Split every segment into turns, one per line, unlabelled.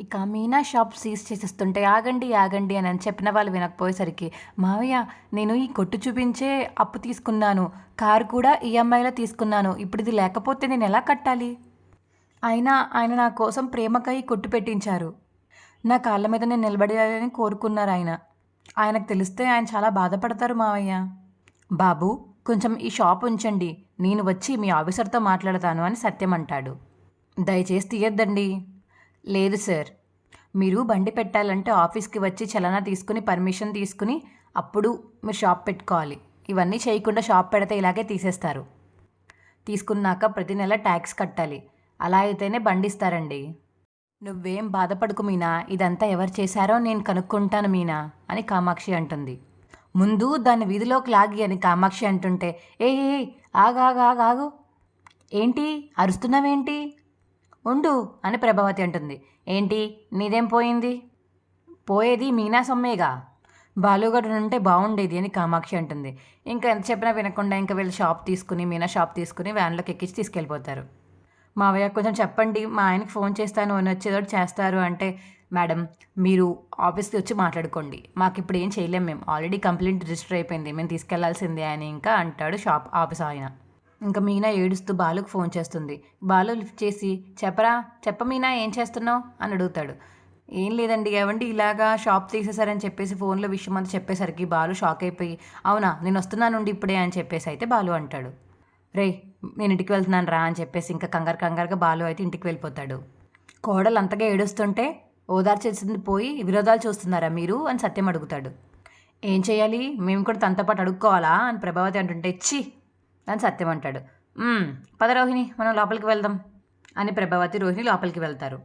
ఇక Meena shop seize చేసేస్తుంటే ఆగండి ఆగండి అని అని చెప్పిన వాళ్ళు వినకపోయేసరికి మావయ్య నేను ఈ కొట్టు చూపించే అప్పు తీసుకున్నాను. కారు కూడా ఈఎంఐలో తీసుకున్నాను. ఇప్పుడు ఇది లేకపోతే నేను ఎలా కట్టాలి? అయినా ఆయన నా కోసం ప్రేమకై ఈ కొట్టు పెట్టించారు. నా కాళ్ళ మీద నేను నిలబడాలని కోరుకున్నారు ఆయన. ఆయనకు తెలిస్తే ఆయన చాలా బాధపడతారు మావయ్య. బాబు కొంచెం ఈ షాప్ ఉంచండి. నేను వచ్చి మీ ఆఫీసర్తో మాట్లాడతాను అని సత్యం అంటాడు. దయచేసి తీయద్దండి. లేదు సార్. మీరు బండి పెట్టాలంటే ఆఫీస్కి వచ్చి చలనా తీసుకుని పర్మిషన్ తీసుకుని అప్పుడు మీరు షాప్ పెట్టుకోవాలి. ఇవన్నీ చేయకుండా షాప్ పెడితే ఇలాగే తీసేస్తారు. తీసుకున్నాక ప్రతి నెల ట్యాక్స్ కట్టాలి. అలా అయితేనే బండి ఇస్తారండి. నువ్వేం బాధపడకు మీనా. ఇదంతా ఎవరు చేశారో నేను కనుక్కుంటాను మీనా అని కామాక్షి అంటుంది. ముందు దాన్ని వీధిలోకి లాగి అని కామాక్షి అంటుంటే ఏ ఏ, ఏంటి? అరుస్తున్నావేంటి? ఉండు అని ప్రభావతి అంటుంది. ఏంటి? నీదేం పోయింది? పోయేది మీనా సొమ్మేగా? బాలుగడు ఉంటే బాగుండేది అని కామాక్షి అంటుంది. ఇంకా ఎంత చెప్పినా వినకుండా ఇంకా వీళ్ళు షాప్ తీసుకుని మీనా షాప్ తీసుకుని వ్యాన్లోకి ఎక్కించి తీసుకెళ్ళిపోతారు. మావయ్య కొంచెం చెప్పండి. మా ఆయనకి ఫోన్ చేస్తాను అని వచ్చేదోటి చేస్తారు అంటే మేడం మీరు ఆఫీస్కి వచ్చి మాట్లాడుకోండి. మాకు ఇప్పుడు ఏం చేయలేం మేము. ఆల్రెడీ కంప్లైంట్ రిజిస్టర్ అయిపోయింది. మేము తీసుకెళ్ళాల్సిందే అని ఇంకా అంటాడు షాప్ ఆఫీస్ ఆయన. ఇంకా మీనా ఏడుస్తూ బాలుకు ఫోన్ చేస్తుంది. బాలు లిఫ్ట్ చేసి చెప్పరా చెప్ప మీనా ఏం చేస్తున్నావు? అని అడుగుతాడు. ఏం లేదండి ఏవండి ఇలాగా షాప్ తీసేశారని చెప్పేసి ఫోన్లో విషయం అంతా చెప్పేసరికి బాలు షాక్ అయిపోయి అవునా నేను వస్తున్నానుండి ఇప్పుడే అని చెప్పేసి అయితే బాలు అంటాడు. రే నేను ఇంటికి వెళ్తున్నాను రా అని చెప్పేసి ఇంకా కంగారు కంగారుగా బాలు అయితే ఇంటికి వెళ్ళిపోతాడు. కోడలు అంతగా ఏడుస్తుంటే ఓదార్చేసింది పోయి విరోధాలు చూస్తున్నారా మీరు? అని సత్యం అడుగుతాడు. ఏం చేయాలి? మేము కూడా తనతో పాటు అడుక్కోవాలా? అని ప్రభావతి అంటుంటే చి అని సత్యం అంటాడు. పద రోహిణి మనం లోపలికి వెళ్దాం అని ప్రభావతి రోహిణి లోపలికి వెళ్తారు.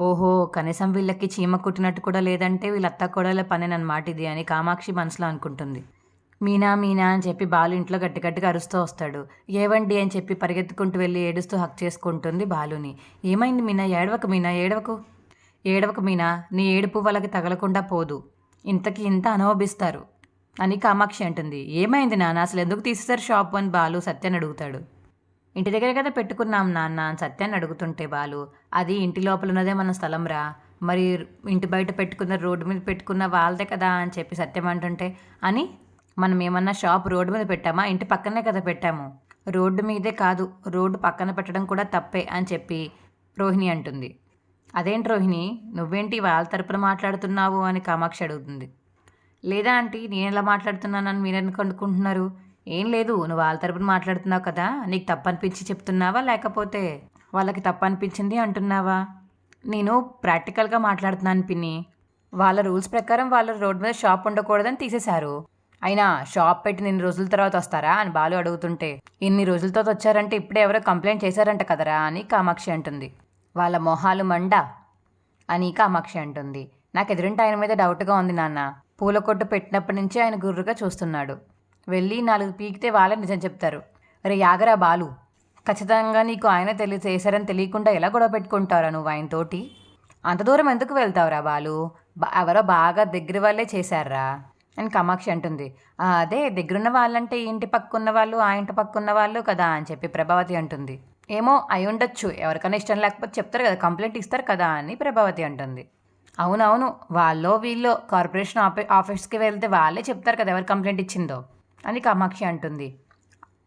ఓహో కనీసం వీళ్ళకి చీమ కుట్టినట్టు కూడా లేదంటే వీళ్ళ అత్త కూడా పనేనమాట ఇది అని కామాక్షి మనసులో అనుకుంటుంది. మీనా మీనా అని చెప్పి బాలు ఇంట్లో గట్టి గట్టిగా అరుస్తూ వస్తాడు. ఏవండి అని చెప్పి పరిగెత్తుకుంటూ వెళ్ళి ఏడుస్తూ హక్ చేసుకుంటుంది బాలుని. ఏమైంది మీనా? ఏడవకు మీనా? ఏడవకు? ఏడవకు మీనా? నీ ఏడుపు వాళ్ళకి తగలకుండా పోదు. ఇంతకి ఇంత అనుభవిస్తారు. అని కామాక్షి అంటుంది. ఏమైంది నాన్న? అసలు ఎందుకు తీసేశారు షాప్ అని బాలు సత్యాన్ని అడుగుతాడు. ఇంటి దగ్గర కదా పెట్టుకున్నాం నాన్న అని సత్యాన్ని అడుగుతుంటే బాలు అది ఇంటి లోపల ఉన్నదే మన స్థలం రా. మరి ఇంటి బయట పెట్టుకున్న రోడ్డు మీద పెట్టుకున్న వాళ్ళదే కదా అని చెప్పి సత్యం అంటుంటే అని మనం ఏమన్నా షాప్ రోడ్డు మీద పెట్టామా? ఇంటి పక్కనే కదా పెట్టాము. రోడ్డు మీదే కాదు రోడ్డు పక్కన పెట్టడం కూడా తప్పే అని చెప్పి రోహిణి అంటుంది. అదేంటి రోహిణి? నువ్వేంటి వాళ్ళ తరపున మాట్లాడుతున్నావు అని కామాక్షి అడుగుతుంది. లేదా ఆంటీ నేను ఎలా మాట్లాడుతున్నానని మీరు అనుకుంటున్నారు? ఏం లేదు నువ్వు వాళ్ళ తరపున మాట్లాడుతున్నావు కదా నీకు తప్పు అనిపించి చెప్తున్నావా లేకపోతే వాళ్ళకి తప్పు అనిపించింది అంటున్నావా? నేను ప్రాక్టికల్గా మాట్లాడుతున్నాను పిన్ని. వాళ్ళ రూల్స్ ప్రకారం వాళ్ళ రోడ్ మీద షాప్ ఉండకూడదని తీసేశారు. అయినా షాప్ పెట్టి ఇన్ని రోజుల తర్వాత వస్తారా? అని బాలు అడుగుతుంటే ఇన్ని రోజుల తర్వాత వచ్చారంటే ఇప్పుడే ఎవరో కంప్లైంట్ చేశారంట కదరా? అని కామాక్షి అంటుంది. వాళ్ళ మొహాలు మండ అని కామాక్షి అంటుంది. నాకు ఎదురింటి ఆయన మీద డౌట్గా ఉంది నాన్న. పూల కొట్టు పెట్టినప్పటి నుంచి ఆయన గుర్రుగా చూస్తున్నాడు. వెళ్ళి నాలుగు పీకితే వాళ్ళే నిజం చెప్తారు. రే యాగరా బాలు ఖచ్చితంగా నీకు ఆయన తెలియ చేశారని తెలియకుండా ఎలా గొడవ పెట్టుకుంటారా నువ్వు ఆయనతోటి అంత దూరం ఎందుకు వెళ్తావురా బాలు? ఎవరో బాగా దగ్గర వాళ్ళే చేశారా? అని కామాక్షి అంటుంది. అదే దగ్గరున్న వాళ్ళంటే ఇంటి పక్కున్న వాళ్ళు ఆ ఇంటి పక్కున్న వాళ్ళు కదా? అని చెప్పి ప్రభావతి అంటుంది. ఏమో అయి ఉండొచ్చు. ఎవరికైనా ఇష్టం లేకపోతే చెప్తారు కదా కంప్లైంట్ ఇస్తారు కదా? అని ప్రభావతి అంటుంది. అవునవును వాళ్ళో వీళ్ళో కార్పొరేషన్ ఆఫీ ఆఫీస్కి వెళ్తే వాళ్ళే చెప్తారు కదా ఎవరు కంప్లైంట్ ఇచ్చిందో అని కామాక్షి అంటుంది.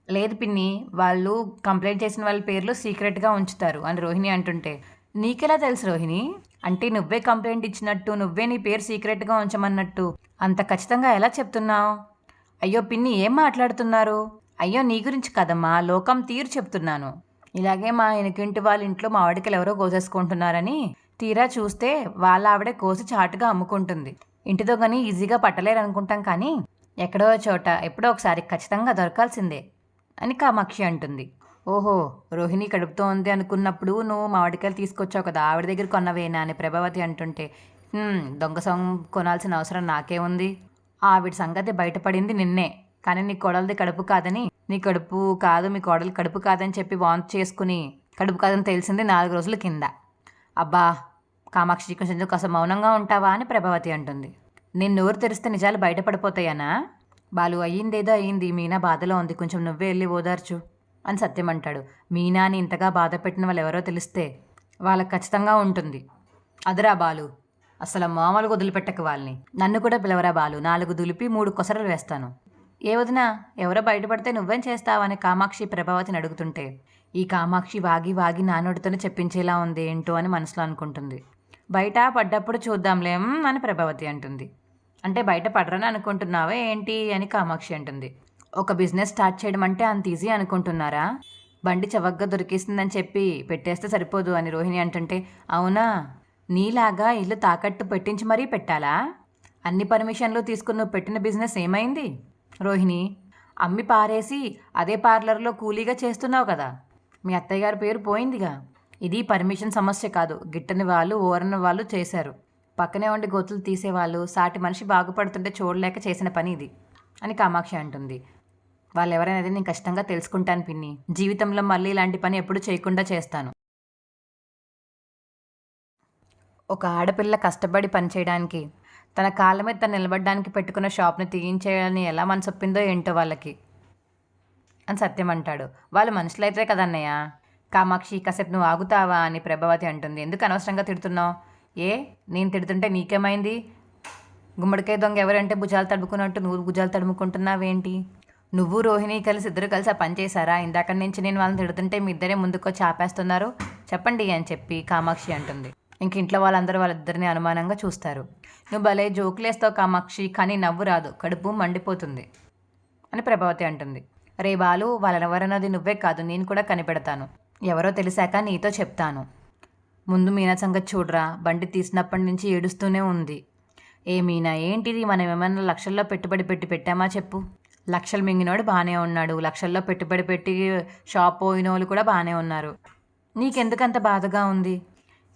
లేదు పిన్ని వాళ్ళు కంప్లైంట్ చేసిన వాళ్ళ పేర్లు సీక్రెట్గా ఉంచుతారు అని రోహిణి అంటుంటే నీకెలా తెలుసు రోహిణి? అంటే నువ్వే కంప్లైంట్ ఇచ్చినట్టు నువ్వే నీ పేరు సీక్రెట్గా ఉంచమన్నట్టు అంత ఖచ్చితంగా ఎలా చెప్తున్నావు? అయ్యో పిన్ని ఏం మాట్లాడుతున్నారు? అయ్యో నీ గురించి కదమ్మా లోకం తీరు చెప్తున్నాను. ఇలాగే మా వెనకింటి వాళ్ళ ఇంట్లో మా వాడికలు ఎవరో కోసేసుకుంటున్నారని తీరా చూస్తే వాళ్ళ ఆవిడే కోసి చాటుగా అమ్ముకుంటుంది. ఇంటితో కానీ ఈజీగా పట్టలేరు అనుకుంటాం కానీ ఎక్కడో చోట ఎప్పుడో ఒకసారి ఖచ్చితంగా దొరకాల్సిందే అని కామాక్షి అంటుంది. ఓహో రోహిణి కడుపుతో ఉంది అనుకున్నప్పుడు నువ్వు మామిడికాయలు తీసుకొచ్చావు కదా ఆవిడ దగ్గర కొన్నవేనా అని ప్రభావతి అంటుంటే దొంగ సొంగ కొనాల్సిన అవసరం నాకే ఉంది. ఆవిడ సంగతి బయటపడింది నిన్నే. కానీ నీ కోడలది కడుపు కాదని నీ కడుపు కాదు మీ కోడలు కడుపు కాదని చెప్పి వాంతి చేసుకుని కడుపు కాదని తెలిసింది నాలుగు రోజుల కింద. అబ్బా కామాక్షి కొంచెం కాస్త మౌనంగా ఉంటావా అని ప్రభావతి అంటుంది. నేను నోరు తెరిస్తే నిజాలు బయటపడిపోతాయనా? బాలు అయ్యిందేదో అయ్యింది. మీనా బాధలో ఉంది. కొంచెం నువ్వే వెళ్ళి ఓదార్చు అని సత్యం అంటాడు. మీనాని ఇంతగా బాధ పెట్టిన వాళ్ళు ఎవరో తెలిస్తే వాళ్ళకి ఖచ్చితంగా ఉంటుంది. అదరా బాలు అసలు మామూలుగా వదిలిపెట్టక వాళ్ళని. నన్ను కూడా పిలవరా బాలు? నాలుగు దులిపి మూడు కొసరలు వేస్తాను. ఏ వదినా ఎవరో బయటపడితే నువ్వేం చేస్తావని కామాక్షి ప్రభావతిని అడుగుతుంటే ఈ కామాక్షి వాగి వాగి నానోడితోనే చెప్పించేలా ఉంది ఏంటో అని మనసులో అనుకుంటుంది. బయట పడ్డప్పుడు చూద్దాంలేం అని ప్రభావతి అంటుంది. అంటే బయట పడరని అనుకుంటున్నావా ఏంటి అని కామాక్షి అంటుంది. ఒక బిజినెస్ స్టార్ట్ చేయడం అంటే అంత ఈజీ అనుకుంటున్నారా? బండి చవకగా దొరికిస్తుందని చెప్పి పెట్టేస్తే సరిపోదు అని రోహిణి అంటుంటే అవునా? నీలాగా ఇల్లు తాకట్టు పెట్టించి మరీ పెట్టాలా? అన్ని పర్మిషన్లు తీసుకుని నువ్వు పెట్టిన బిజినెస్ ఏమైంది? రోహిణి అమ్మి పారేసి అదే పార్లర్లో కూలీగా చేస్తున్నావు కదా. మీ అత్తయ్య గారి పేరు పోయిందిగా. ఇది పర్మిషన్ సమస్య కాదు. గిట్టని వాళ్ళు ఓరని వాళ్ళు చేశారు. పక్కనే ఉండి గోతులు తీసేవాళ్ళు సాటి మనిషి బాగుపడుతుంటే చూడలేక చేసిన పని ఇది అని కామాక్షి అంటుంది. వాళ్ళు ఎవరైనా నేను కష్టంగా తెలుసుకుంటాను పిన్ని. జీవితంలో మళ్ళీ ఇలాంటి పని ఎప్పుడు చేయకుండా చేస్తాను. ఒక ఆడపిల్ల కష్టపడి పనిచేయడానికి తన కాళ్ళ మీద తను నిలబడడానికి పెట్టుకున్న షాప్ని తీయించేయాలని ఎలా మనసొప్పిందో ఏంటో వాళ్ళకి అని సత్యం అంటాడు. వాళ్ళు మనుషులైతే కదన్నయ్య కామాక్షి కాసేపు నువ్వు ఆగుతావా అని ప్రభావతి అంటుంది. ఎందుకు అనవసరంగా తిడుతున్నావు? ఏ? నేను తిడుతుంటే నీకేమైంది? గుమ్మడికాయ దొంగ ఎవరంటే భుజాలు తడుముకున్నట్టు నువ్వు భుజాలు తడుముకుంటున్నావేంటి? నువ్వు రోహిణి కలిసి ఇద్దరు కలిసి ఆ పని చేశారా? ఇందాక నుంచి నేను వాళ్ళని తిడుతుంటే మీ ఇద్దరే ముందుకొచ్చి ఆపేస్తున్నారు. చెప్పండి అని చెప్పి కామాక్షి అంటుంది. ఇంక ఇంట్లో వాళ్ళందరూ వాళ్ళిద్దరిని అనుమానంగా చూస్తారు. నువ్వు భలే జోకులేస్తావు కామాక్షి కానీ నవ్వు రాదు. కడుపు మండిపోతుంది అని ప్రభావతి అంటుంది. రే బాలు వాళ్ళెవరన్నది నువ్వే కాదు నేను కూడా కనిపెడతాను. ఎవరో తెలిసాక నీతో చెప్తాను. ముందు మీనా సంగతి చూడరా. బండి తీసినప్పటి నుంచి ఏడుస్తూనే ఉంది. ఏ మీనా ఏంటిది? మనం ఏమైనా లక్షల్లో పెట్టుబడి పెట్టి పెట్టామా చెప్పు. లక్షలు మింగినోడు బాగానే ఉన్నాడు. లక్షల్లో పెట్టుబడి పెట్టి షాప్ పోయిన వాళ్ళు కూడా బాగానే ఉన్నారు. నీకెందుకంత బాధగా ఉంది?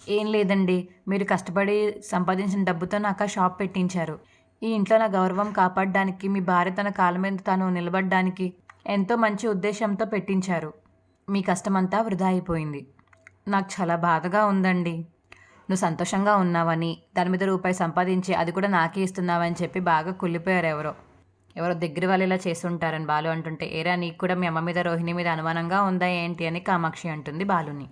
ఏం లేదండి. మీరు కష్టపడి సంపాదించిన డబ్బుతో నాకు ఆ షాప్ పెట్టించారు. ఈ ఇంట్లో నా గౌరవం కాపాడడానికి మీ భార్య తన కాలం మీద తాను నిలబడడానికి ఎంతో మంచి ఉద్దేశంతో పెట్టించారు. మీ కష్టమంతా వృధా అయిపోయింది. నాకు చాలా బాధగా ఉందండి. నువ్వు సంతోషంగా ఉన్నావని దాని మీద రూపాయి సంపాదించి అది కూడా నాకే ఇస్తున్నావని చెప్పి బాగా కుళ్ళిపోయారు ఎవరో. ఎవరో దగ్గర వాళ్ళు ఇలా చేస్తుంటారని బాలు అంటుంటే ఏరా నీకు కూడా మీ అమ్మ మీద రోహిణి మీద అనుమానంగా ఉందా ఏంటి? అని కామాక్షి అంటుంది బాలుని.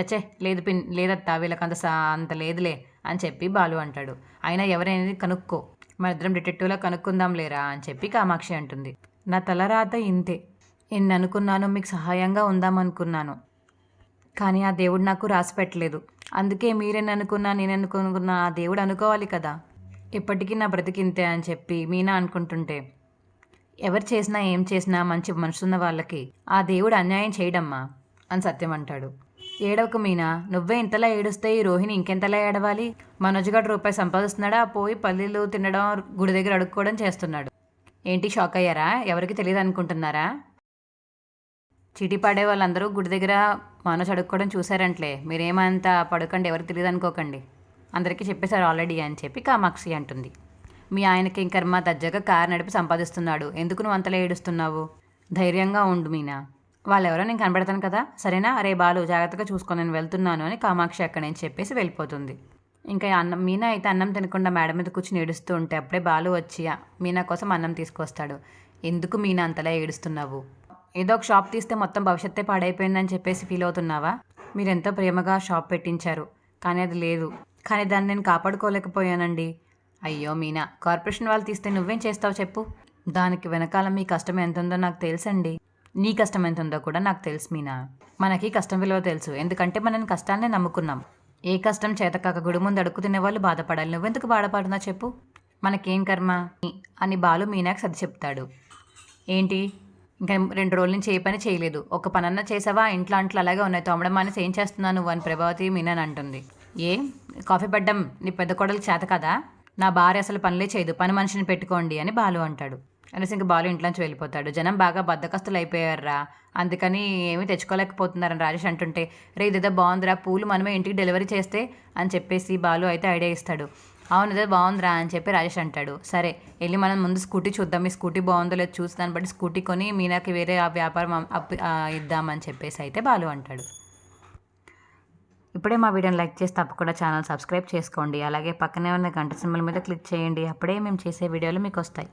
చచ్చే లేదు పిన్ లేదత్తా వీళ్ళకంత సా అంత లేదులే అని చెప్పి బాలు అంటాడు. అయినా ఎవరైనా కనుక్కో మన ఇద్దరం డిటెక్టివ్లో కనుక్కుందాం లేరా అని చెప్పి కామాక్షి అంటుంది. నా తలరాత ఇంతే. ఎన్ని అనుకున్నాను మీకు సహాయంగా ఉందామనుకున్నాను. కానీ ఆ దేవుడు నాకు రాసి పెట్టలేదు. అందుకే మీరేని అనుకున్నా నేను అనుకున్నా ఆ దేవుడు అనుకోవాలి కదా. ఇప్పటికీ నా బ్రతికింతే అని చెప్పి మీనా అనుకుంటుంటే ఎవరు చేసినా ఏం చేసినా మంచి మనసున్న వాళ్ళకి ఆ దేవుడు అన్యాయం చేయడమ్మా అని సత్యం అంటాడు. ఏడవకు మీనా నువ్వే ఇంతలా ఏడుస్తే ఈ రోహిణి ఇంకెంతలా ఏడవాలి? మనోజ్ గడు రూపాయి సంపాదిస్తున్నాడా? పోయి పల్లీలు తినడం గుడి దగ్గర అడుక్కోవడం చేస్తున్నాడు. ఏంటి షాక్ అయ్యారా? ఎవరికి తెలియదు అనుకుంటున్నారా చీటీ పడే వాళ్ళందరూ గుడి దగ్గర మనోజ్ అడుక్కోవడం చూసారంట్లే మీరేమంత పడకండి ఎవరికి తెలియదు అనుకోకండి. అందరికీ చెప్పేశారు ఆల్రెడీ అని చెప్పి కామాక్షి అంటుంది. మీ ఆయనకి ఇంకర్మ దజ్జగా కారు నడిపి సంపాదిస్తున్నాడు. ఎందుకు నువ్వు అంతలా ఏడుస్తున్నావు? ధైర్యంగా ఉండు మీనా. వాళ్ళెవరో నేను కనబడతాను కదా. సరేనా? అరే బాలు జాగ్రత్తగా చూసుకొని నేను వెళ్తున్నాను అని కామాక్షి అక్కడ నేను చెప్పేసి వెళ్ళిపోతుంది. ఇంకా అన్నం మీనా అయితే అన్నం తినకుండా మేడ మీద కూర్చుని ఏడుస్తూ ఉంటే అప్పుడే బాలు వచ్చి మీనా కోసం అన్నం తీసుకొస్తాడు. ఎందుకు మీనా అంతలా ఏడుస్తున్నావు? ఏదో ఒక షాప్ తీస్తే మొత్తం భవిష్యత్తే పాడైపోయిందని చెప్పేసి ఫీల్ అవుతున్నావా? మీరు ఎంతో ప్రేమగా షాప్ పెట్టించారు. కానీ అది లేదు. కానీ దాన్ని నేను కాపాడుకోలేకపోయానండి. అయ్యో మీనా కార్పొరేషన్ వాళ్ళు తీస్తే నువ్వేం చేస్తావు చెప్పు. దానికి వెనకాల మీ కష్టం ఎంత ఉందో నాకు తెలుసండి. నీ కష్టం ఎంత ఉందో కూడా నాకు తెలుసు మీనా. మనకి కష్టం విలువ తెలుసు. ఎందుకంటే మనం కష్టాన్ని నమ్ముకున్నాం. ఏ కష్టం చేతకాక గుడి ముందు అడుగు తినేవాళ్ళు బాధపడాలి. నువ్వెందుకు బాధపడుతున్నా చెప్పు. మనకేం కర్మ? అని బాలు మీనాకి సర్ది చెప్తాడు. ఏంటి? ఇంకా రెండు రోజుల నుంచి ఏ పని చేయలేదు. ఒక పనన్నా చేసావా? ఇంట్లో అంట్లు అలాగే ఉన్నాయి. తోమడం మానేసి ఏం చేస్తున్నావు నువ్వు అని ప్రభావతి మీనని అంటుంది. ఏ? కాఫీ పడ్డం నీ పెద్ద కొడలికి చేత కదా? నా భార్య అసలు పనులే చేయదు. పని మనిషిని పెట్టుకోండి అని బాలు అంటాడు. అనేసి ఇంక బాలు ఇంట్లోంచి వెళ్ళిపోతాడు. జనం బాగా బద్దకస్తులు అయిపోయారా అందుకని ఏమీ తెచ్చుకోలేకపోతున్నారని రాజేష్ అంటుంటే రే ఇదేదో బాగుందిరా. పూలు మనమే ఇంటికి డెలివరీ చేస్తే అని చెప్పేసి బాలు అయితే ఐడియా ఇస్తాడు. అవును అదే బాగుందిరా అని చెప్పి రాజేష్ అంటాడు. సరే వెళ్ళి మనం ముందు స్కూటీ చూద్దాం. మీ స్కూటీ బాగుందో లేదో చూసి దాన్ని బట్టి స్కూటీ కొని మీనాకి వేరే ఆ వ్యాపారం అప్ ఇద్దామని చెప్పేసి అయితే బాలు అంటాడు. ఇప్పుడే మా వీడియోని లైక్ చేసి తప్పకుండా ఛానల్ సబ్స్క్రైబ్ చేసుకోండి. అలాగే పక్కనే ఉన్న గంట సింబల్ మీద క్లిక్ చేయండి. అప్పుడే మేము చేసే వీడియోలు మీకు వస్తాయి.